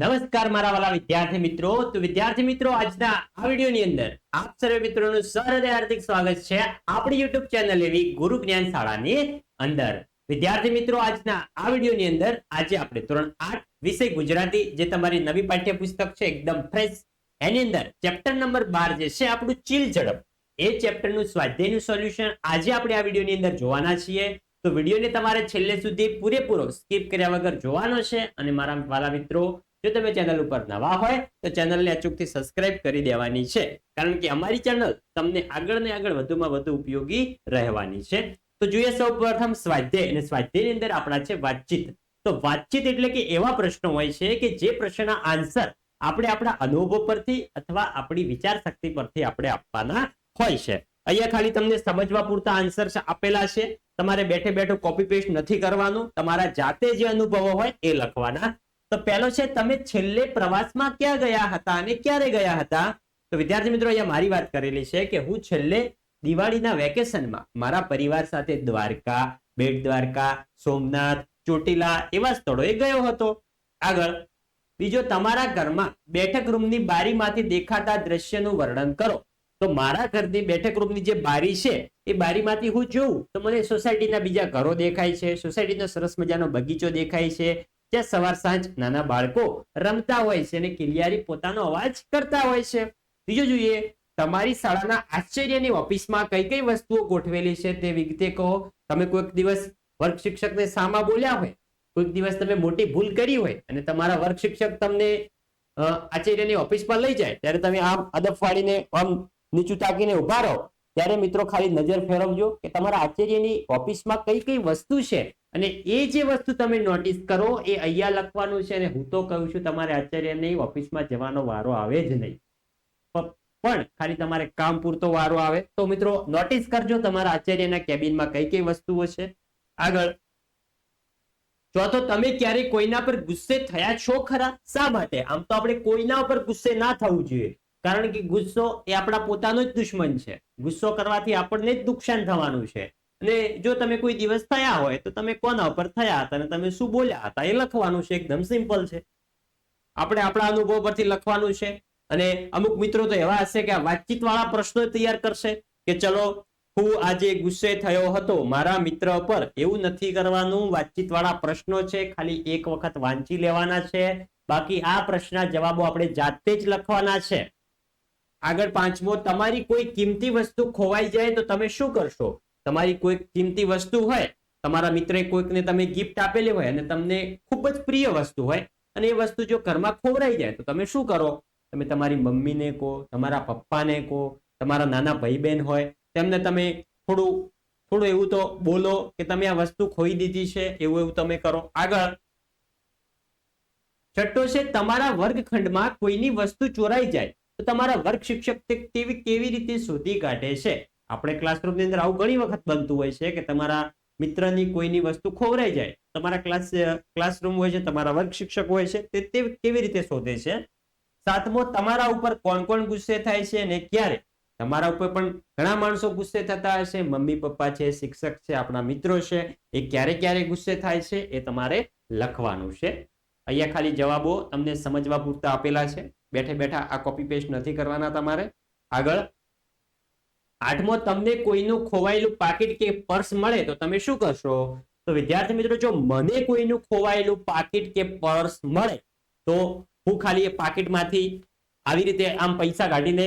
નમસ્કાર મારા વાલા વિદ્યાર્થી મિત્રો. તો વિદ્યાર્થી મિત્રો, આજના આ વિડીયોની અંદર આપ સર્વે મિત્રોનું સહૃદય હાર્દિક સ્વાગત છે. આપણી યુટ્યુબ ચેનલ એવી ગુરુ જ્ઞાન શાળાની અંદર. વિદ્યાર્થી મિત્રો, આજના આ વિડીયોની અંદર આજે આપણે ધોરણ આઠ વિષય ગુજરાતી, જે તમારી નવી પાઠ્યપુસ્તક છે, એકદમ ફ્રેશ એની અંદર ચેપ્ટર નંબર બાર જે છે, આપણું ચીલ ઝડપ. એ ચેપ્ટરનું સ્વાધ્યાયનું સોલ્યુશન આજે આપણે આ વિડીયોની અંદર જોવાના છીએ. તો વિડીયોને તમારે છેલ્લે સુધી પૂરેપૂરો સ્કીપ કર્યા વગર જોવાનો છે. અને મારા વાલા મિત્રો જો તમે ચેનલ ઉપર નવા હોય, તો ચેનલને અચૂકથી સબસ્ક્રાઇબ કરી દેવાની છે. કારણ કે અમારી ચેનલ તમને આગળ ને આગળ વધુમાં વધુ ઉપયોગી રહેવાની છે. તો જોઈએ સૌ પ્રથમ સ્વાધ્યાય, અને સ્વાધ્યાયની અંદર આપણા છે વાતચીત. તો વાતચીત એટલે કે એવા પ્રશ્નો હોય છે કે જે પ્રશ્નના આન્સર આપણે આપણા અનુભવ પરથી અથવા આપણી વિચાર શક્તિ પરથી આપણે આપવાના હોય છે. અહીંયા ખાલી તમને સમજવા પૂરતા આન્સર આપેલા છે. તમારે બેઠે બેઠું કોપી પેસ્ટ નથી કરવાનું. તમારા જાતે જે અનુભવો હોય એ લખવાના તો પહેલો છે, તમે છેલ્લે પ્રવાસમાં ક્યાં ગયા હતા અને ક્યારે ગયા હતા? તો વિદ્યાર્થી મિત્રો, અહીંયા મારી વાત કરેલી છે કે હું છેલ્લે દિવાળીના વેકેશનમાં મારા પરિવાર સાથે દ્વારકા બેટ દ્વારકા સોમનાથ, ચોટીલા એવા સ્થળોએ ગયો હતો. આગળ, બીજો તમારા ઘરમાં બેઠક રૂમની બારીમાંથી દેખાતા દ્રશ્યનું વર્ણન કરો. તો મારા ઘરની બેઠક રૂમની જે બારી છે, એ બારીમાંથી હું જોઉં તો મને સોસાયટીના બીજા ઘરો દેખાય છે, સોસાયટીનો સરસ મજાનો બગીચો દેખાય છે જ્યાં સવાર સાંજ નાના બાળકો રમતા હોય છે અને કિલિયારી પોતાનો અવાજ કરતા હોય છે. બીજું જોઈએ, તમારી શાળાના આશ્ચર્યની ઓફિસમાં કઈ કઈ વસ્તુઓ ગોઠવેલી છે તે વિગતે કહો. તમે કોઈક દિવસ વર્ગ શિક્ષકને સામા બોલ્યા હોય, કોઈક દિવસ તમે મોટી ભૂલ કરી હોય અને તમારા વર્ગ શિક્ષક તમને આચાર્યની ઓફિસમાં લઈ જાય, ત્યારે તમે આમ અદબ ફાડીને, આમ નીચું તાકીને ઊભા રહો. ત્યારે મિત્રો ખાલી નજર ફેરવજો કે તમારા આચાર્યની ઓફિસમાં કઈ કઈ વસ્તુ છે અને એ જે વસ્તુ તમે નોટિસ કરો, એ અહીંયા લખવાનું છે અને હું તો કહું છું, તમારે આચાર્યની ઓફિસમાં જવાનો વારો આવે જ નહીં. પણ ખાલી તમારે કામ પૂરતો વારો આવે. તો મિત્રો નોટિસ કરજો તમારા આચાર્યના કેબિનમાં કઈ કઈ વસ્તુઓ છે. આગળ. ચોથો તમે ક્યારે કોઈના પર ગુસ્સે થયા છો ખરા? શા માટે? આમ તો આપણે કોઈના પર ગુસ્સે ના થવું જોઈએ. કારણ કે ગુસ્સો એ આપણા પોતાનો જ દુશ્મન છે. ગુસ્સો કરવાથી આપણને જ નુકસાન થવાનું છે. અને જો તમે કોઈ દિવસ થયા હોય, તો તમે કોના ઉપર થયા હતા અને તમે શું બોલ્યા હતા? એ લખવાનું છે એકદમ સિમ્પલ છે. આપણે આપણા અનુભવ પરથી લખવાનું છે. અને અમુક મિત્રો તો એવા હશે કે વાતચીત વાળા પ્રશ્નો તૈયાર કરશે કે ચલો, હું આજે ગુસ્સે થયો હતો, મારા મિત્ર પર એવું નથી કરવાનું વાતચીત વાળા પ્રશ્નો છે, ખાલી એક વખત વાંચી લેવાના છે. બાકી આ પ્રશ્નના જવાબો આપણે જાતે જ લખવાના છે. આગળ પાંચમો, તમારી કોઈ કિંમતી વસ્તુ ખોવાઈ જાય તો તમે શું કરશો? તમારી કોઈ કિંમતી વસ્તુ હોય, તમારા મિત્રે કોઈકને તમે ગિફ્ટ આપેલી હોય અને તમને ખૂબ જ પ્રિય વસ્તુ હોય અને એ વસ્તુ જો ઘરમાં ખોવરાઈ જાય, તો તમે શું કરો? તમે તમારી મમ્મીને કહો, તમારા પપ્પાને કહો, તમારા નાના ભાઈ બહેન હોય, તેમને તમે થોડું થોડું એવું તો બોલો કે તમે આ વસ્તુ ખોઈ દીધી છે, એવું એવું તમે કરો. આગળ. છઠ્ઠો છે, તમારા વર્ગખંડમાં કોઈની વસ્તુ ચોરાઈ જાય, તો તમારા વર્ગ શિક્ષક તે કેવી કેવી રીતે શોધી કાઢે છે? આપણે ક્લાસરૂમની અંદર આવું ઘણી વખત બનતું હોય છે કે તમારા મિત્રની કોઈની વસ્તુ ખોવરાઈ જાય, તમારા ક્લાસ ક્લાસરૂમ હોય છે, તમારા વર્ગ શિક્ષક હોય છે, તે કેવી રીતે શોધે છે? સાતમો, તમારા ઉપર કોણ કોણ ગુસ્સે થાય છે અને ક્યારે? તમારા ઉપર પણ ઘણા માણસો ગુસ્સે થતા હશે, મમ્મી, પપ્પા છે, શિક્ષક છે, આપણા મિત્રો છે, એ ક્યારે ક્યારે ગુસ્સે થાય છે, એ તમારે લખવાનું છે. અહીંયા ખાલી જવાબો તમને સમજવા પૂરતા આપેલા છે. બેઠે બેઠા આ કોપી પેસ્ટ નથી કરવાના તમારે. આગળ આઠમો તમને કોઈનું ખોવાયેલું પાકીટ કે પર્સ મળે તો તમે શું કરશો? તો વિદ્યાર્થી મિત્રો, જો મને કોઈનું ખોવાયેલું પાકીટ કે પર્સ મળે, તો હું ખાલી એ પાકીટમાંથી આવી રીતે આમ પૈસા કાઢીને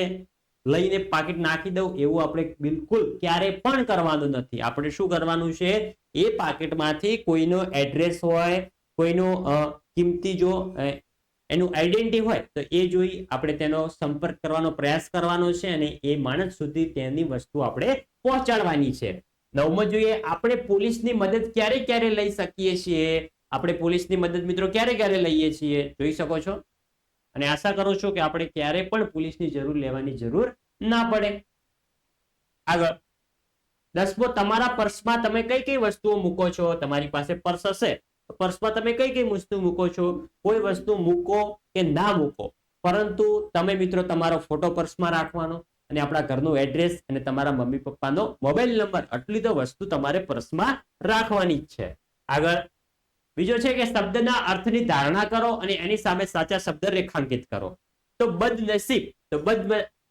લઈને પાકીટ નાખી દઉં, એવું આપણે બિલકુલ ક્યારે પણ કરવાનું નથી. આપણે શું કરવાનું છે? એ પાકીટમાંથી કોઈનો એડ્રેસ હોય, કોઈનો કિંમતી જો એનું આઈડેન્ટિટી હોય તો એ જોઈ આપણે તેનો સંપર્ક કરવાનો પ્રયાસ કરવાનો છે અને એ માણસ સુધી તેની વસ્તુ આપણે પહોંચાડવાની છે. નવમો જોઈએ આપણે પોલીસની મદદ ક્યારે ક્યારે લઈ શકીએ છીએ? આપણે પોલીસની મદદ મિત્રો ક્યારે ક્યારે લઈએ છીએ? જોઈ શકો છો? અને આશા કરું છું કે આપણે ક્યારે પણ પોલીસની જરૂર લેવાની જરૂર ના પડે. આગળ. દસમો, તમારા પર્સમાં તમે કઈ કઈ વસ્તુઓ મૂકો છો? તમારી પાસે પર્સ હશે. પર્સમાં તમે કઈ કઈ વસ્તુ મૂકો છો? કોઈ વસ્તુ મૂકો કે ના મૂકો? પરંતુ તમે મિત્રો તમારો ફોટો પર્સમાં રાખવાનો અને આપણા ઘરનું એડ્રેસ અને તમારા મમ્મી પપ્પાનો મોબાઈલ નંબર, આટલી તો વસ્તુ તમારે પર્સમાં રાખવાની જ છે. આગળ. બીજો છે કે શબ્દના અર્થની ધારણા કરો અને એની સામે સાચા શબ્દ રેખાંકિત કરો. તો બદનસીબ, તો બદ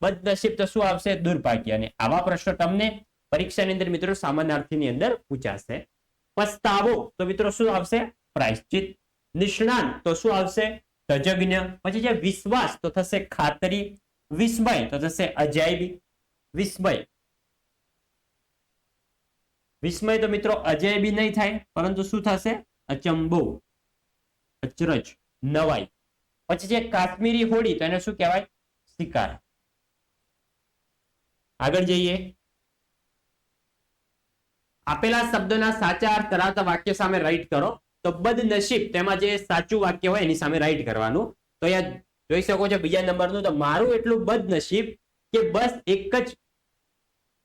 બદનસીબ તો શું આવશે? દુર્ભાગ્ય અને આવા પ્રશ્નો તમને પરીક્ષાની અંદર મિત્રો સામાન્યાર્થીની અંદર પૂછાશે. પસ્તાવો. તો મિત્રો શું આવશે? પ્રાયશ્ચિત. નિષ્ણાંત. તો શું આવશે? તજજ્ઞ. પછી છે વિશ્વાસ. તો થશે ખાતરી. વિસ્મય. તો થશે અજાયબી. વિસ્મય. વિસ્મય તો મિત્રો અજાયબી નહીં થાય. પરંતુ શું થશે? અચંબો. અચરજ. નવાઈ. પછી છે કાશ્મીરી હોળી. તો એને શું કહેવાય? શિકાર. આગળ જઈએ. આપેલા શબ્દના સાચા અર્થ ધરાવતા વાક્ય સામે રાઈટ કરો. તો બદનસીબ તેમાં જે સાચું વાક્ય હોય એની સામે રાઈટ કરવાનું. તો અહીંયા જોઈ શકો છો બીજા નંબરનું, તો મારું એટલું બદનસીબ કે બસ એક જ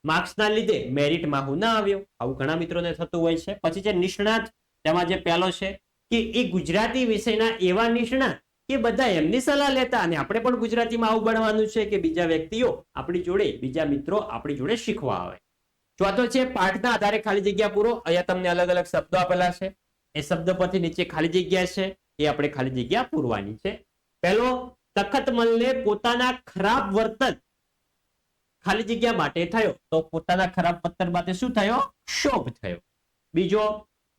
માર્ક્સના લીધે મેરિટમાં હું ના આવ્યો. આવું ઘણા મિત્રોને થતું હોય છે. પછી છે નિષ્ણાત. તેમાં જે પહેલો છે કે એ ગુજરાતી વિષયના એવા નિષ્ણાત કે બધા એમની સલાહ લેતા અને આપણે પણ ગુજરાતીમાં આવું બનવાનું છે કે બીજા વ્યક્તિઓ આપણી જોડે, બીજા મિત્રો આપણી જોડે શીખવા આવે. ચોથો છે પાઠના આધારે ખાલી જગ્યા પૂરો, અહીંયા તમને અલગ અલગ શબ્દો આપેલા છે. એ શબ્દ પરથી નીચે ખાલી જગ્યા છે, એ આપણે ખાલી જગ્યા પૂરવાની છે. પહેલો તખતમલને પોતાના ખરાબ વર્તન ખાલી જગ્યા માટે થયો. તો પોતાના ખરાબ વર્તન માટે શું થયો? શોભ થયો. બીજો,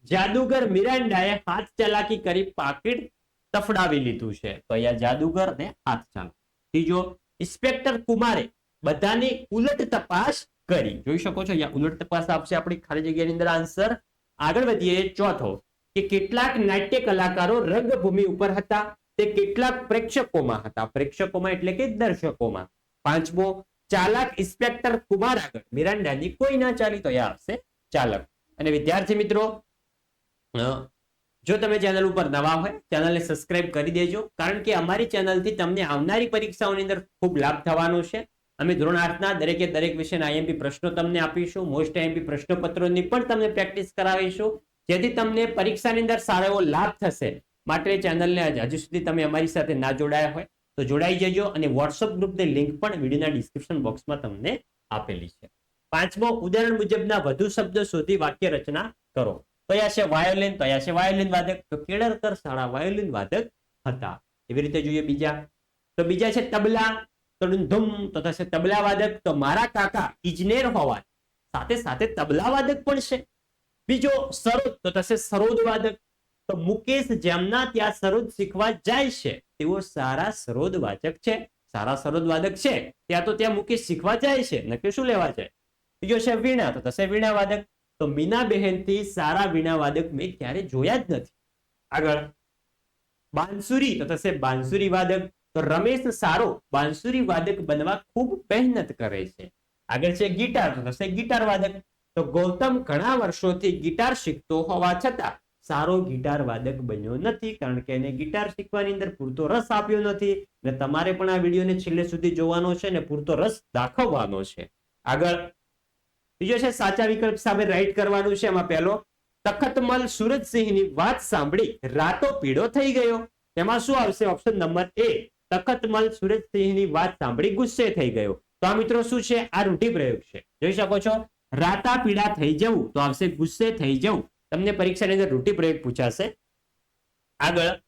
જાદુગર મિરાન્ડાએ હાથ ચાલાકી કરી પાકીટ તફડાવી લીધું છે. તો અહીંયા જાદુગર ને હાથ ચાલો. ત્રીજો, ઇન્સ્પેક્ટર કુમારે બધાની ઉલટ તપાસ કરી. જોઈ શકો છો, અહીંયા ઉલટ તપાસ આપશે આપણી ખાલી જગ્યાની અંદર આન્સર. આગળ વધીએ ચોથો, કે કેટલાક નાટ્ય કલાકારો રંગભૂમિ ઉપર હતા, તે કેટલાક પ્રેક્ષકોમાં હતા. પ્રેક્ષકોમાં એટલે કે દર્શકોમાં. પાંચમો, ચાલક ઇન્સ્પેક્ટર કુમાર આગળ. મિરાન્ડાની કોઈ ના ચાલી તો એ આવશે ચાલક. અને વિદ્યાર્થી મિત્રો જો તમે ચેનલ ઉપર નવા હોય, ચેનલને સબસ્ક્રાઇબ કરી દેજો, કારણ કે અમારી ચેનલથી તમને આવનારી પરીક્ષાઓની અંદર ખૂબ લાભ થવાનો છે. અમે ધોરણ આઠના દરેકે દરેક વિષયના આઈએમપી પ્રશ્નો તમને આપીશું. મોસ્ટ આઈએમપી પ્રશ્નપત્રોની પણ તમને પ્રેક્ટિસ કરાવીશું. જેથી તમને પરીક્ષાની અંદર સારો એવો લાભ થશે. માટે ચેનલને હજુ સુધી તમે અમારી સાથે ના જોડાયા હોય તો જોડાઈ જજો અને વોટ્સઅપ ગ્રુપની લિંક પણ વિડીયોના ડિસ્ક્રિપ્શન બોક્સમાં તમને આપેલી છે. પાંચમો, ઉદાહરણ મુજબના વધુ શબ્દો શોધી વાક્ય રચના કરો. તો છે વાયોલિન? તો છે વાયોલિન વાદક. તો કેળરકર શાળા વાયોલિન વાદક હતા. એવી રીતે જોઈએ બીજા. તો બીજા છે તબલા. તો તથા તો થશે તબલા વાદક તો મારા કાકા ઇજનેર હોવા સાથે સાથે તબલા વાદક પણ છે. બીજો સરોદ તો થશે સરોદ વાદક તો મુકેશ જેમના ત્યાં સરોદ શીખવા જાય છે, તેઓ સારા સરોદ વાચક છે. સારા સરોદ વાદક છે. ત્યાં તો ત્યાં મુકેશ શીખવા જાય છે. નક્કી શું લેવા જાય? બીજો છે વીણા તો થશે વીણા વાદક તો મીના બહેનથી સારા વીણા વાદક મેં ક્યારે જોયા જ નથી. આગળ. બાંસુરી તો થશે બાંસુરી વાદક તો રમેશ સારો બાંસુરી વાદક બનવા ખૂબ મહેનત કરે છે. આગળ છે ગિટાર. થશે ગિટાર વાદક. તો ગૌતમ ઘણા વર્ષોથી ગિટાર શીખતો હોવા છતાં સારો ગિટાર વાદક બન્યો નથી, કારણ કે એને ગિટાર શીખવાની અંદર પૂરતો રસ આપ્યો નથી અને તમારે પણ આ વિડીયોને છેલ્લે સુધી જોવાનો છે અને પૂરતો રસ દાખવવાનો છે. આગળ બીજો છે સાચા વિકલ્પ સામે રાઈટ કરવાનું છે એમાં પહેલો. તખતમલ સુરજસિંહની વાત સાંભળી રાતો પીળો થઈ ગયો. એમાં શું આવશે? ઓપ્શન નંબર એ. તખતમલ સુરજસિંહની વાત સાંભળી ગુસ્સે થઈ ગયો. તો આ મિત્રો શું છે? આ રૂઢિપ્રયોગ છે. જોઈ શકો છો? રાતા પીડા થઈ જવું તો આવશે ગુસ્સે થઈ જવું. તમને પરીક્ષાની અંદર રૂઢિપ્રયોગ પૂછાશે. આગળ.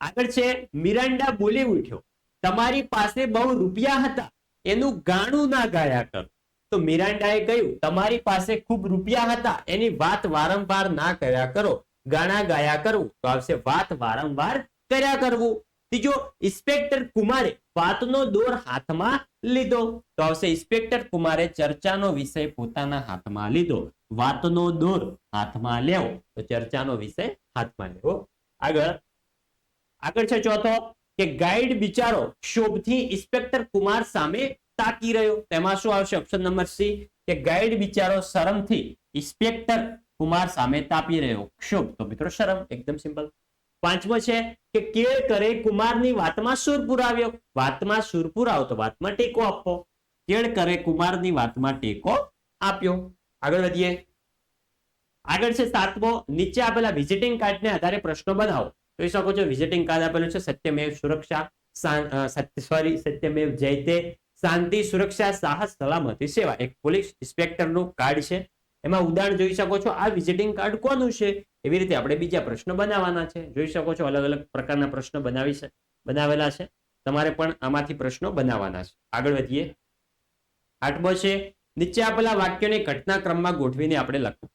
આગળ છે મિરાન્ડા બોલી ઉઠ્યો. તમારી પાસે બહુ રૂપિયા હતા. એનું ગાણું ના ગાયા કરો. તો મિરાન્ડાએ કહ્યું, તમારી પાસે ખૂબ રૂપિયા હતા. એની વાત વારંવાર ના કર્યા કરો. ગાણા ગાયા કરવું તો આવશે વાત વારંવાર કર્યા કરવું. ત્રીજો ઇન્સ્પેક્ટર કુમારે વાતનો દોર હાથમાં લીધો. તો આવશે ઇન્સ્પેક્ટર કુમારે ચર્ચાનો વિષય પોતાના હાથમાં લીધો. વાતનો દોર હાથમાં લેવો. તો ચર્ચાનો વિષય હાથમાં લેવો. આગળ. આગળ છે ચોથો, કે ગાઈડ બિચારો શોભથી ઇન્સ્પેક્ટર કુમાર સામે તાકી રહ્યો. તેમાં શું આવશે? ઓપ્શન નંબર સી, કે ગાઈડ બિચારો શરમથી ઇન્સ્પેક્ટર કુમાર સામે તાપી રહ્યો. ક્ષોભ. તો મિત્રો શરમ, એકદમ સિમ્પલ. પાંચમો છે કે કેળ કરે કુમારની વાતમાં સુર પુરાવ્યો. વાતમાં સુર પુરાવો તો વાતમાં ટેકો આપવો કેળ કરે કુમારની વાતમાં ટેકો આપ્યો. આગળ વધીએ. આગળ છે સાતમો. નીચે આપેલા વિઝિટિંગ કાર્ડને આધારે પ્રશ્નો બનાવો. જોઈ શકો છો વિઝિટિંગ કાર્ડ આપેલું છે, સત્યમેવ સુરક્ષા સોરી સત્યમેવ જયતે શાંતિ, સુરક્ષા, સાહસ, સલામતી, સેવા. એક પોલીસ ઇન્સ્પેક્ટરનું કાર્ડ છે. એમાં ઉદાહરણ જોઈ શકો છો, આ વિઝિટિંગ કાર્ડ કોનું છે? એવી રીતે આપણે બીજા પ્રશ્નો બનાવવાના છે. જોઈ શકો છો અલગ અલગ પ્રકારના પ્રશ્નો બનાવી બનાવેલા છે. તમારે પણ આમાંથી પ્રશ્નો બનાવવાના છે. આગળ વધીએ. આઠમો છે. નીચે આપેલા વાક્યોને ઘટનાક્રમમાં ગોઠવીને આપણે લખ-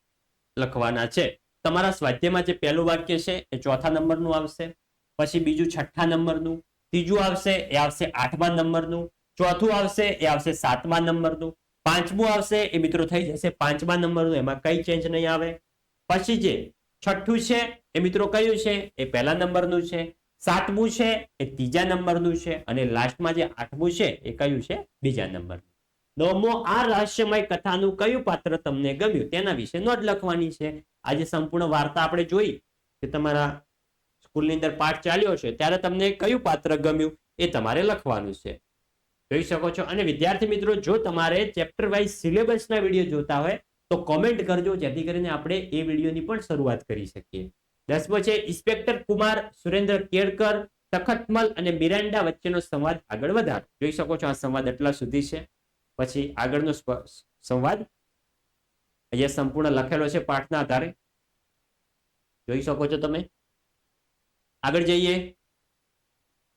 લખવાના છે. તમારા સ્વાધ્યાયમાં જે પહેલું વાક્ય છે એ ચોથા નંબરનું આવશે. પછી બીજું છઠ્ઠા નંબરનું. ત્રીજું આવશે એ આવશે આઠમા નંબરનું. ચોથું આવશે એ આવશે સાતમા નંબરનું. પાંચમું આવશે એ મિત્રો થઈ જશે પાંચમા નંબરનું. એમાં કઈ ચેન્જ નહીં આવે. પછી જે છઠ્ઠું છે, એ મિત્રો કયું છે? એ પહેલા નંબરનું છે. સાતમું છે, એ ત્રીજા નંબરનું છે. અને લાસ્ટમાં જે આઠમું છે, એ કયું છે? બીજા નંબરનું. નવમો આ રહસ્યમય કથાનું કયું પાત્ર તમને ગમ્યું? તેના વિશે નોટ લખવાની છે. આજે સંપૂર્ણ વાર્તા આપણે જોઈ કે તમારા સ્કૂલની અંદર પાઠ ચાલ્યો છે, ત્યારે તમને કયું પાત્ર ગમ્યું એ તમારે લખવાનું છે. જોઈ શકો છો. અને વિદ્યાર્થી મિત્રો, જો તમારે ચેપ્ટર વાઇઝ સિલેબસના વીડિયો જોતા હોય તો કોમેન્ટ કરજો, જેથી કરીને આપણે એ વિડીયોની પણ શરૂઆત કરી શકીએ. દસમો છે, ઇન્સ્પેક્ટર કુમાર, સુરેન્દ્ર કેળકર તખતમલ અને મિરાન્ડા વચ્ચેનો સંવાદ આગળ વધારો. જોઈ શકો છો આ સંવાદ એટલા સુધી છે. પછી આગળનો સંવાદ. અહીંયા સંપૂર્ણ લખેલો છે પાઠના આધારે. જોઈ શકો છો તમે. આગળ જઈએ.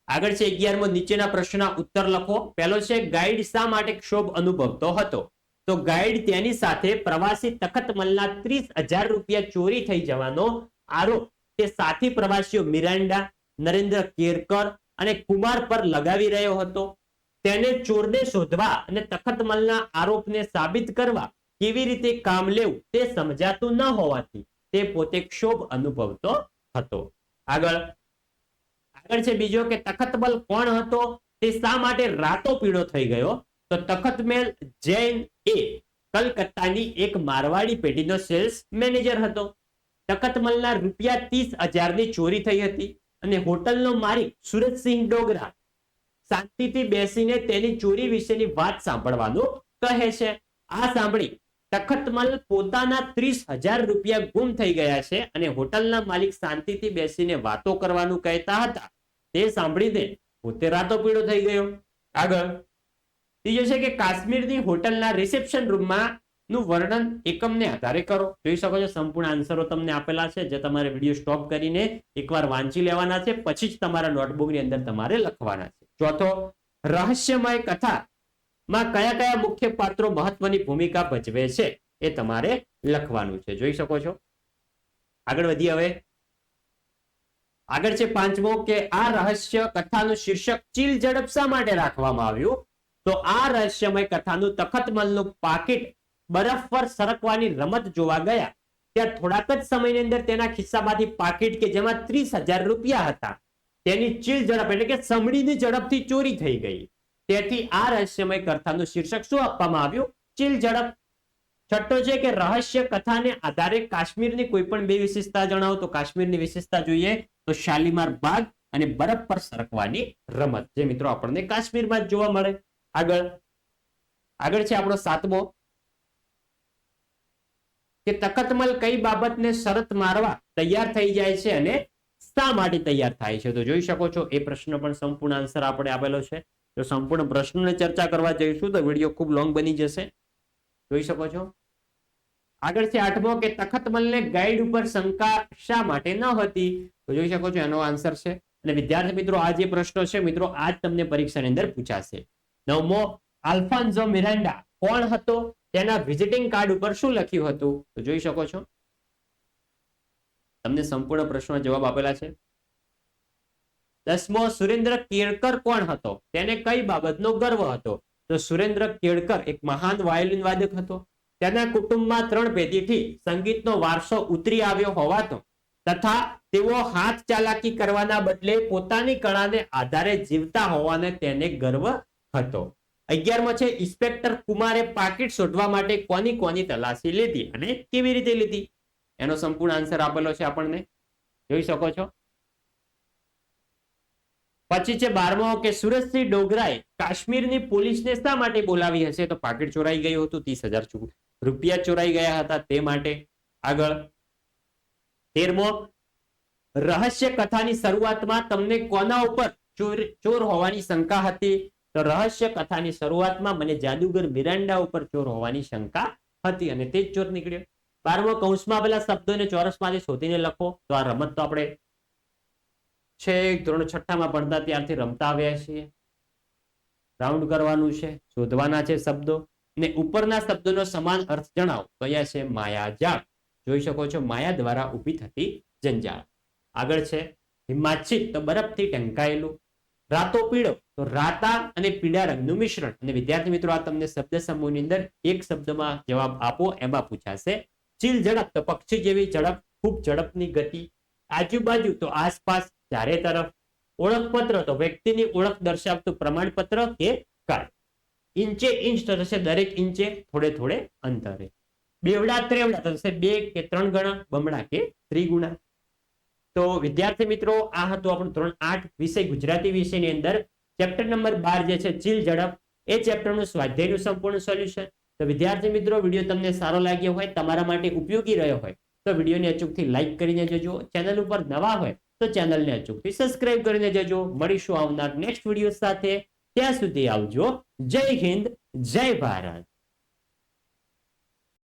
આગળ છે અગિયારમો, નીચેના પ્રશ્નના ઉત્તર લખો. પહેલો છે, ગાઈડ શા માટે ક્ષોભ અનુભવતો હતો? તો ગાઈડ તેની સાથે પ્રવાસી તખતમલના ત્રીસ હજાર રૂપિયા ચોરી થઈ જવાનો આરોપ તે સાથી પ્રવાસીઓ મિરાન્ડા નરેન્દ્ર કેરકર અને કુમાર પર લગાવી રહ્યો હતો. તેને ચોરને શોધવા અને તખતમલના આરોપને સાબિત કરવા કેવી રીતે કામ લેવું તે સમજાતું ન હોવાથી તે પોતે ક્ષોભ અનુભવતો હતો. આગળ આગળ છે બીજો કે તખતમલ કોણ હતો? તે શા માટે રાતો પીળો થઈ ગયો? તો તખતમેલ જૈન એ કલકત્તાની એક મારવાડી પેઢીનો સેલ્સ મેનેજર હતો. તખતમલના રૂપિયા ત્રીસ હજારની ચોરી થઈ હતી અને હોટલનો માલિક સુરજસિંહ ડોગરા શાંતિથી બેસીને તેની ચોરી વિશેની વાત સાંભળવાનું કહે છે. આ સાંભળી તખતમલ પોતાના ત્રીસ હજાર રૂપિયા ગુમ થઈ ગયા છે અને હોટલના માલિક શાંતિથી બેસીને વાતો કરવાનું કહેતા હતા. તે સાંભળીને પોતે રાતો પીળો થઈ ગયો. આગળ ત્રીજો છે કે કાશ્મીરની હોટલના રિસેપ્શન રૂમમાં નું વર્ણન એકમને આધારે કરો. જોઈ શકો છો, સંપૂર્ણ આન્સરો તમને આપેલા છે, જે તમારે વીડિયો સ્ટોપ કરીને એકવાર વાંચી લેવાના છે, પછી જ તમારા નોટબુકની અંદર તમારે લખવાના છે. ચોથો, રહસ્યમય કથા કયા કયા મુખ્ય પાત્રો મહત્વની ભૂમિકા ભજવે છે, એ તમારે લખવાનું છે. જોઈ શકો છો? આગળ વધી હવે. આગળ છે પાંચમો કે આ રહસ્ય કથાનું શીર્ષક ચીલ ઝડપ શા માટે રાખવામાં આવ્યું? તો આ રહસ્યમય કથાનું તખતમલનું પાકીટ બરફ પર સરકવાની રમત જોવા ગયા. ત્યાં થોડાક જ સમયની અંદર તેના ખિસ્સામાંથી પાકીટ કે જેમાં ત્રીસ રૂપિયા હતા, તેની ચીલ ઝડપ એટલે કે સમડીની ઝડપથી ચોરી થઈ ગઈ. તેથી આ રહસ્યમય કથાનું શીર્ષક શું આપવામાં આવ્યું? ચીલ ઝડપ. છઠ્ઠો છે કે રહસ્ય કથાને આધારે કાશ્મીરની કોઈ પણ બે વિશેષતા જણાવો. તો કાશ્મીરની વિશેષતા જોઈએ તો શાલીમાર બાગ અને બરફ પર સરકવાની રમત, જે મિત્રો આપણને કાશ્મીરમાં જોવા મળે. આગળ. આગળ છે આપણો સાતમો. કે તખતમલ કઈ બાબતને શરત મારવા તૈયાર થઈ જાય છે અને શા માટે તૈયાર થાય છે? તો જોઈ શકો છો, એ પ્રશ્ન પણ સંપૂર્ણ આન્સર આપણે આપેલો છે. જો સંપૂર્ણ પ્રશ્નને ચર્ચા કરવા જઈશું તો વીડિયો ખૂબ લોંગ બની જશે. જોઈ શકો છો? આગળ છે આઠમો કે તખતમલને ગાઈડ ઉપર શંકા શા માટે ન હતી? તો જોઈ શકો છો એનો આન્સર છે. અને વિદ્યાર્થી મિત્રો, આ જે પ્રશ્નો છે, મિત્રો આ જ તમને પરીક્ષાની અંદર પૂછાશે. નવમો આલ્ફાન્ઝો મિરાન્ડા કોણ હતો? તેના વિઝિટિંગ કાર્ડ ઉપર શું લખ્યું હતું? તો જોઈ શકો છો. તમને સંપૂર્ણ પ્રશ્નો જવાબ આપેલા છે. દસમો, સુરેન્દ્ર કેળકર કોણ હતો? તેને કઈ બાબતનો ગર્વ હતો? તો સુરેન્દ્ર કેળકર એક મહાન વાયોલિન વાદક હતો. તેના કુટુંબમાં ત્રણ પેઢીથી સંગીતનો વારસો ઉતરી આવ્યો હોવાતો તથા તેઓ હાથ ચાલાકી કરવાના બદલે પોતાની કળાને આધારે જીવતા હોવાને તેને ગર્વ હતો. અગિયારમો છે, ઇન્સ્પેક્ટર કુમારે પાકીટ શોધવા માટે કોની કોની તલાશી લીધી અને કેવી રીતે લીધી? એનો સંપૂર્ણ આન્સર આપેલો છે આપણને. જોઈ શકો છો. પછી છે, બારમો કે સુરજસિંહ ડોગરાએ કાશ્મીરની પોલીસને શા માટે બોલાવી હશે? તો પાકીટ ચોરાઈ ગયું હતું, ત્રીસ હજાર રૂપિયા ચોરાઈ ગયા હતા તે માટે. આગળ. તેરમો, રહસ્ય કથાની શરૂઆતમાં તમને કોના ઉપર ચોર ચોર હોવાની શંકા હતી? તો રહસ્ય કથાની શરૂઆતમાં મને જાદુગર મિરાન્ડા ઉપર ચોર હોવાની શંકા હતી અને તે જ ચોર નીકળ્યો. બારમો કૌંસમાં પેલા શબ્દોને ચોરસમાંથી શોધીને લખો. તો આ રમત તો આપણે છેક ધોરણ છઠ્ઠામાં ભણતા ત્યારથી રમતા આવ્યા છીએ. રાઉન્ડ કરવાનું છે, શોધવાના છે શબ્દો. ને ઉપરના શબ્દોનો સમાન અર્થ જણાવો. કયા છે માયાજાળ. જોઈ શકો છો, માયા દ્વારા ઊભી થતી જંજાળ. આગળ છે, હિમાચ્છિત તો બરફથી ઢંકાયેલું. રાતો પીળો, તો રાતા અને પીળા રંગનું મિશ્રણ. અને વિદ્યાર્થી મિત્રો, આ તમને શબ્દ સમૂહની અંદર એક શબ્દમાં જવાબ આપો, એમાં પૂછાશે, ચીલ ઝડપ, તો પક્ષી જેવી ઝડપ, ખૂબ ઝડપની ગતિ. આજુબાજુ, તો આસપાસ, ચારે તરફ, ઓળખપત્ર, તો વ્યક્તિની ઓળખ દર્શાવતું પ્રમાણપત્ર કે કાર્ડ ઇંચે ઇંચ થશે દરેક ઇંચે, થોડે થોડે અંતરે. બેવડા, ત્રેવડા થશે બે કે ત્રણ ગણા, બમણા કે ત્રિગુણા. તો વિદ્યાર્થી મિત્રો, આ હતું આપણું ધોરણ આઠ વિષય ગુજરાતી વિષયની અંદર. ચેપ્ટર નંબર બાર જે છે, ચીલ ઝડપ. એ ચેપ્ટરનું સ્વાધ્યાયનું સંપૂર્ણ સોલ્યુશન તો વિદ્યાર્થી મિત્રો, વીડિયો તમને સારો લાગ્યો હોય, તમારા માટે ઉપયોગી રહ્યો હોય, તો વિડીયોને અચૂકથી લાઇક કરીને જજો. ચેનલ ઉપર નવા હોય, તો ચેનલને અચૂકથી સબસ્ક્રાઇબ કરીને જજો. મળીશું આવનાર નેક્સ્ટ વીડિયો સાથે. ત્યાં સુધી આવજો. જય હિન્દ, જય ભારત.